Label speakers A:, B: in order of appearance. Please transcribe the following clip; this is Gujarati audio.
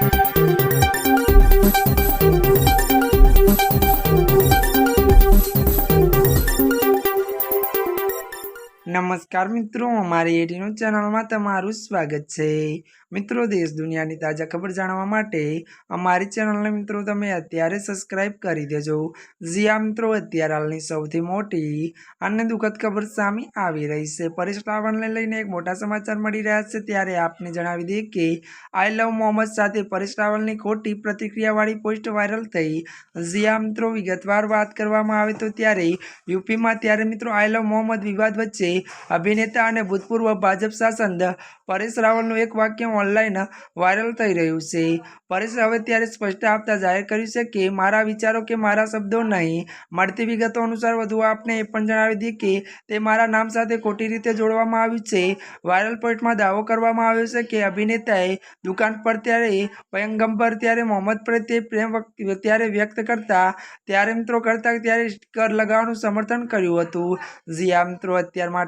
A: Thank you. નમસ્કાર મિત્રો, અમારી એટીનું ચેનલમાં તમારું સ્વાગત છે. મિત્રો, દેશ દુનિયાની તાજા ખબર જાણવા માટે અમારી ચેનલને મિત્રો તમે અત્યારે સબસ્ક્રાઇબ કરી દેજો. જ્યાં મિત્રો, અત્યારે હાલની સૌથી મોટી અને દુઃખદ ખબર સામે આવી રહી છે. પરેશ રાવળને લઈને એક મોટા સમાચાર મળી રહ્યા છે. ત્યારે આપને જણાવી દઈએ કે આઈ લવ મોહમ્મદ સાથે પરેશ રાવલની ખોટી પ્રતિક્રિયાવાળી પોસ્ટ વાયરલ થઈ. જ્યાં મિત્રો, વિગતવાર વાત કરવામાં આવે તો ત્યારે યુપીમાં ત્યારે મિત્રો આઈ લવ મોહમ્મદ વિવાદ વચ્ચે અભિનેતા અને ભૂતપૂર્વ ભાજપ શાસન પરેશ રાવલનું એક વાક્ય ઓનલાઈન વાયરલ થઈ રહ્યું છે. પરેશ હવે ત્યારે સ્પષ્ટતા આપતા જાહેર કર્યું છે કે, મારા વિચારો કે મારા શબ્દો નહીં. મળતી વિગતો અનુસાર વધુ આપને એ પણ જણાવી દીધી કે, તે મારા નામ સાથે ખોટી રીતે જોડવામાં આવ્યું છે. વાયરલ પોઈન્ટમાં દાવો કરવામાં આવ્યો છે કે, અભિનેતાએ દુકાન પર ત્યારે પયંગંબર ત્યારે, મોહમ્મદ પ્રત્યે પ્રેમ ત્યારે વ્યક્ત કરતા, ત્યારે મિત્રો કરતા, ત્યારે સ્ટીકર લગાવવાનું સમર્થન કર્યું હતું. જી મિત્રો અત્યાર માટે